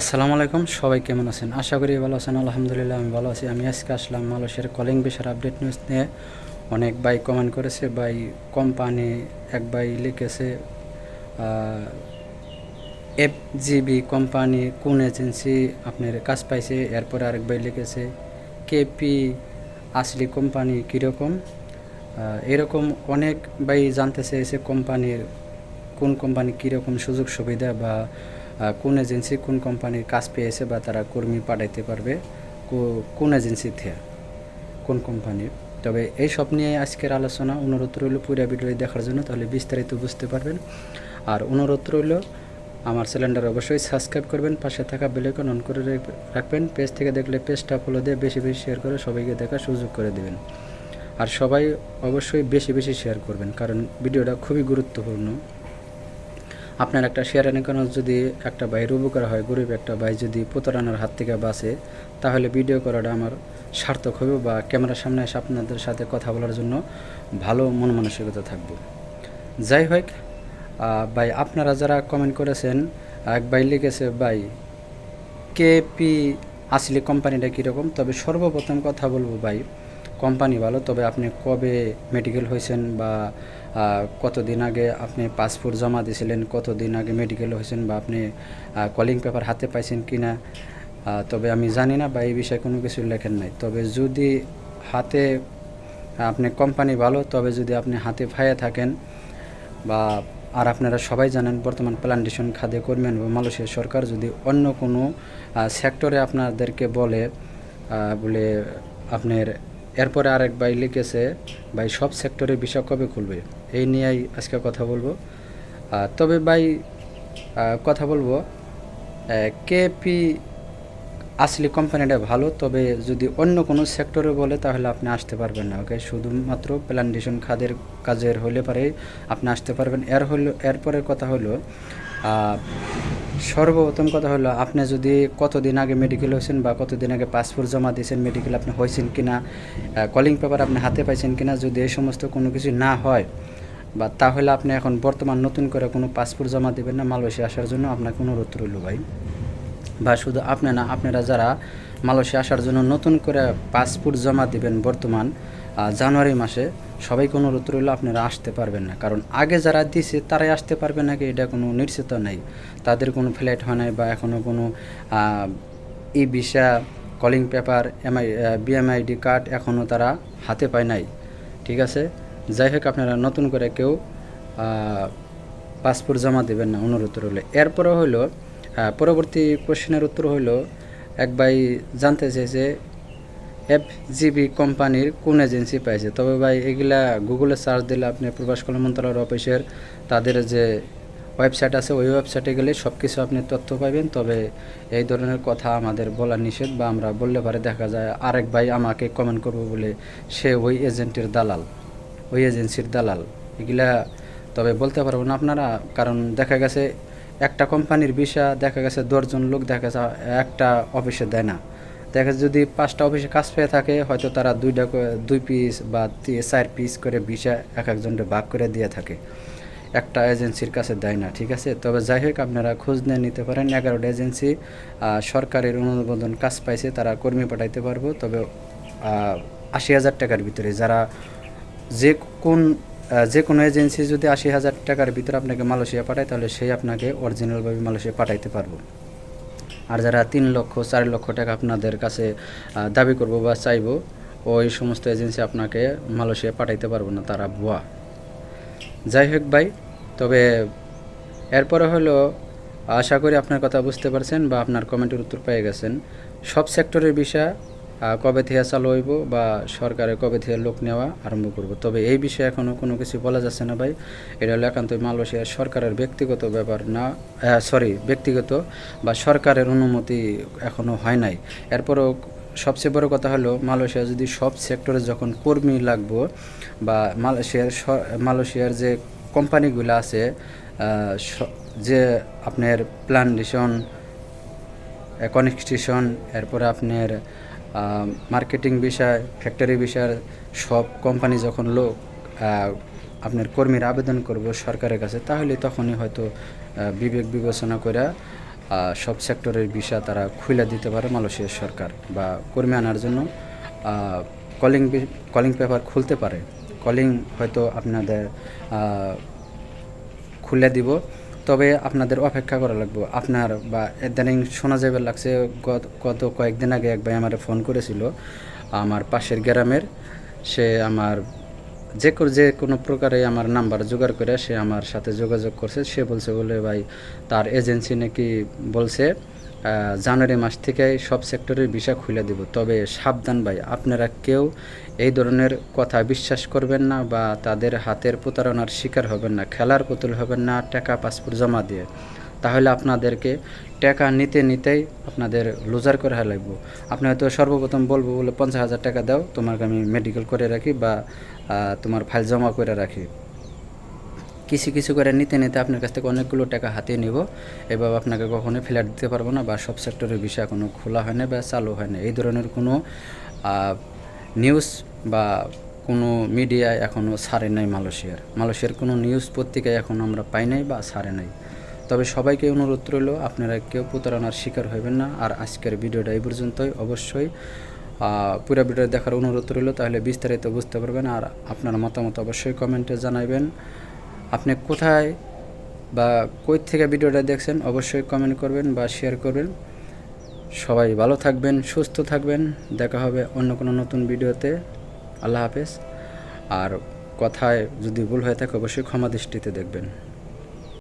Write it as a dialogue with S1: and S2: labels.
S1: আসসালামু আলাইকুম, সবাই কেমন আছেন? আশা করি ভালো আছেন, আলহামদুলিল্লাহ আমি ভালো আছি। আমি আজকে আসলাম মালয়েশিয়ার কলিং বিষয়ের আপডেট নিউজ নিয়ে। অনেক বাই কমেন্ট করেছে বাই কোম্পানি এক বাই লিখেছে এফ জিবি কোম্পানি কোন এজেন্সি আপনার কাজ পাইছে? এরপরে আরেক বাই লিখেছে কেপি আসলি কোম্পানি কীরকম? এরকম অনেক বাই জানতে চেয়েছে কোম্পানির কোন কোম্পানি কীরকম সুযোগ সুবিধা বা কোন এজেন্সি কোন কোম্পানির কাজ পেয়েছে বা তারা কর্মী পাঠাইতে পারবে কোন এজেন্সি থেকে, কোন কোম্পানির। তবে এই সব নিয়ে আজকের আলোচনা অনুরোধ রইল পুরো ভিডিও দেখার জন্য, তাহলে বিস্তারিত বুঝতে পারবেন। আর অনুরোধ রইল, আমার চ্যানেলটা অবশ্যই সাবস্ক্রাইব করবেন, পাশে থাকা বেলাইকন অন করে রাখবেন পেজ থেকে দেখলে পেজটা ফলো দিয়ে বেশি বেশি শেয়ার করে সবাইকে দেখার সুযোগ করে দেবেন। আর সবাই অবশ্যই বেশি বেশি শেয়ার করবেন, কারণ ভিডিওটা খুবই গুরুত্বপূর্ণ। আপনার একটা শেয়ার কেন যদি একটা ভাইয়ের উপকার হয়, গরিব একটা ভাই যদি প্রতারণার হাত থেকে বাঁচে, তাহলে ভিডিও করাটা আমার সার্থক হবে বা ক্যামেরার সামনে এসে আপনাদের সাথে কথা বলার জন্য ভালো মন মানসিকতা থাকবে। যাই হোক ভাই, আপনারা যারা কমেন্ট করেছেন, এক ভাই লিখেছে, ভাই কেপি আসলে কোম্পানিটা কীরকম? তবে সর্বপ্রথম কথা বলব, ভাই কোম্পানি ভালো, তবে আপনি কবে মেডিকেল হয়েছেন বা কতদিন আগে আপনি পাসপোর্ট জমা দিয়েছিলেন কতদিন আগে মেডিকেল হয়েছেন বা আপনি কলিং পেপার হাতে পাইছেন কি না তবে আমি জানি না বা এই বিষয়ে কোনো কিছু লেখেন নাই। তবে যদি হাতে, আপনি কোম্পানি ভালো, তবে যদি আপনি হাতে ফায়ে থাকেন বা আর আপনারা সবাই জানেন বর্তমান প্লান্টেশন খাদে কর্মী বা মালয়েশিয়া সরকার যদি অন্য কোনো সেক্টরে আপনাদেরকে বলে বলে আপনার এরপরে আরেক ভাই লিখেছে, ভাই, সব সেক্টরে বিষয় কবে খুলবে? এই নিয়েই আজকে কথা বলব। তবে ভাই কথা বলব কেপি আসলে কোম্পানিটা ভালো, তবে যদি অন্য কোনো সেক্টরে বলে, তাহলে আপনি আসতে পারবেন না, ওকে? শুধুমাত্র প্ল্যান্টেশন খাদের কাজের হলে পরে আপনি আসতে পারবেন। এর হলো, এরপরের কথা হলো সর্বপ্রথম কথা হলো, আপনি যদি কতদিন আগে মেডিকেল হয়েছেন বা কতদিন আগে পাসপোর্ট জমা দিয়েছেন মেডিকেল আপনি হয়েছেন কি না কলিং পেপার আপনি হাতে পাইছেন কিনা, যদি এই সমস্ত কোনো কিছু না হয়, বা তাহলে আপনি এখন বর্তমান নতুন করে কোনো পাসপোর্ট জমা দেবেন না, মালয়েশিয়া আসার জন্য আপনাকে অনুরোধ রইল ভাই। বা শুধু আপনি না, আপনারা যারা মালয়েশিয়া আসার জন্য নতুন করে পাসপোর্ট জমা দিবেন বর্তমান জানুয়ারি মাসে। সবাইকে অনুরোধ রইল, আপনারা আসতে পারবেন না। কারণ আগে যারা দিছে, তারাই আসতে পারবে নাকি, এটা কোনো নিশ্চিত নেই। তাদের কোনো ফ্লাইট হয় নাই বা এখনও কোনো e visa calling paper MI BMID card এখনও তারা হাতে পায় নাই। ঠিক আছে? যাই হোক, আপনারা নতুন করে কেউ পাসপোর্ট জমা দেবেন না, অনুরোধ রইল। এরপরে হইল পরবর্তী কোশ্চেনের উত্তর হইল এক ভাই জানতে চেয়েছে এফ জিবি কোম্পানির কোন এজেন্সি পাইছে? তবে ভাই, এগুলা গুগলে সার্চ দিলে আপনি প্রবাস কল্যাণ মন্ত্রণালয়ের অফিসের তাদের যে ওয়েবসাইট আছে, ওই ওয়েবসাইটে গেলে সব কিছু আপনি তথ্য পাবেন তবে এই ধরনের কথা আমাদের বলা নিষেধ বা আমরা বললে পারে দেখা যায় আরেক ভাই আমাকে কমেন্ট করব বলে সে ওই এজেন্টের দালাল, ওই এজেন্সির দালাল। এগুলা তবে বলতে পারব না আপনারা, কারণ দেখা গেছে একটা কোম্পানির বিষয় দেখা গেছে দশজন লোক, দেখা গেছে একটা অফিসে দেয় না। দেখা যদি পাঁচটা অফিসে কাজ পেয়ে থাকে, হয়তো তারা দুইটা দুই পিস বা চার পিস করে বিষয় এক একজনকে ভাগ করে দিয়ে থাকে। একটা এজেন্সির কাছে দেয় না, ঠিক আছে? তবে যাই হোক, আপনারা খোঁজ নিয়ে নিতে পারেন। এগারোটা এজেন্সি সরকারের অনুমোদন কাজ পাইছে, তারা কর্মী পাঠাইতে পারব। তবে আশি হাজার টাকার ভিতরে যারা যে কোন যে কোনো এজেন্সি যদি আশি হাজার টাকার ভিতরে আপনাকে মালয়েশিয়া পাঠায়, তাহলে সেই আপনাকে অরিজিনালভাবে মালয়েশিয়া পাঠাইতে পারব। আর যারা তিন লক্ষ, চার লক্ষ টাকা আপনাদের কাছে দাবি করব বা চাইব, ওই সমস্ত এজেন্সি আপনাকে মালয়েশিয়া পাঠাইতে পারব না, তারা ভুয়া। যাই হোক ভাই, তবে এরপরে হলো, আশা করি আপনার কথা বুঝতে পারছেন বা আপনার কমেন্টের উত্তর পেয়ে গেছেন। সব সেক্টরের বিষয় কবে থেকে চালু হইব বা সরকারে কবে থেকে লোক নেওয়া আরম্ভ করব? তবে এই বিষয়ে এখনও কোনো কিছু বলা যাচ্ছে না ভাই। এটা হলো একান্তই মালয়েশিয়ার সরকারের ব্যক্তিগত ব্যাপার না সরি ব্যক্তিগত বা সরকারের অনুমতি এখনও হয় নাই। এরপরও সবচেয়ে বড় কথা হলো, মালয়েশিয়া যদি সব সেক্টরে যখন কর্মী লাগবো বা মালয়েশিয়ার মালয়েশিয়ার যে কোম্পানিগুলো আছে যে আপনার প্ল্যান্টেশন কনস্ট্রাকশন, এরপরে আপনার মার্কেটিং বিষয় ফ্যাক্টরি বিষয়, সব কোম্পানি যখন লোক আপনার কর্মীর আবেদন করব সরকারের কাছে, তাহলে তখনই হয়তো বিবেক বিবেচনা করে সব সেক্টরের বিষয় তারা খুলে দিতে পারে মালয়েশিয়ার সরকার বা কর্মী আনার জন্য। কলিং কলিং পেপার খুলতে পারে। কলিং হয়তো আপনাদের খুলে দিব। তবে আপনাদের অপেক্ষা করা লাগবে। আপনার বা ইদানিং শোনা যাবে লাগছে গত কয়েকদিন আগে এক ভাই আমার ফোন করেছিল, আমার পাশের গ্রামের, সে আমার যে যে কোনো প্রকারে আমার নাম্বার জোগাড় করে সে আমার সাথে যোগাযোগ করছে। সে বলছে বলে ভাই, তার এজেন্সি নাকি বলছে জানুয়ারি মাস থেকে সব সেক্টরের ভিসা খুলে দিব। তবে সাবধান ভাই, আপনারা কেউ এই ধরনের কথা বিশ্বাস করবেন না বা তাদের হাতের প্রতারণার শিকার হবেন না। খেলার পুতুল হবেন না, টাকা, পাসপোর্ট জমা দিয়ে। তাহলে আপনাদেরকে টাকা নিতে নিতেই আপনাদের লুজার করে লাগবো আপনি হয়তো সর্বপ্রথম বলব বলে পঞ্চাশ হাজার টাকা দাও, তোমাকে আমি মেডিকেল করে রাখি বা তোমার ফাইল জমা করে রাখি। কিছু কিছু করে নিতে নিতে আপনার কাছ থেকে অনেকগুলো টাকা হাতিয়ে নিব। এভাবে আপনাকে কখনোই ফ্ল্যাট দিতে পারব না বা সব সেক্টরের বিষয় কোনো খোলা হয় না বা চালু হয় না। এই ধরনের কোনো নিউজ বা কোনো মিডিয়ায় এখনও ছাড়ে নাই মালয়েশিয়ার। মালয়েশিয়ার কোনো নিউজ পত্রিকায় এখন আমরা পাই নাই বা ছাড়ে নাই। তবে সবাইকে অনুরোধ রইল, আপনারা কেউ প্রতারণার শিকার হবেন না। আর আজকের ভিডিওটা এই পর্যন্তই। অবশ্যই পুরো ভিডিও দেখার অনুরোধ রইল, তাহলে বিস্তারিত বুঝতে পারবেন আর আপনার মতামত অবশ্যই কমেন্টে জানাবেন আপনি কোথায় বা কই থেকে ভিডিওটা দেখছেন অবশ্যই কমেন্ট করবেন বা শেয়ার করবেন। সবাই ভালো থাকবেন, সুস্থ থাকবেন, দেখা হবে অন্য কোনো নতুন ভিডিওতে। আল্লাহ হাফেজ। আর কথায় যদি ভুল হয়ে থাকে, অবশ্যই ক্ষমা দৃষ্টিতে দেখবেন।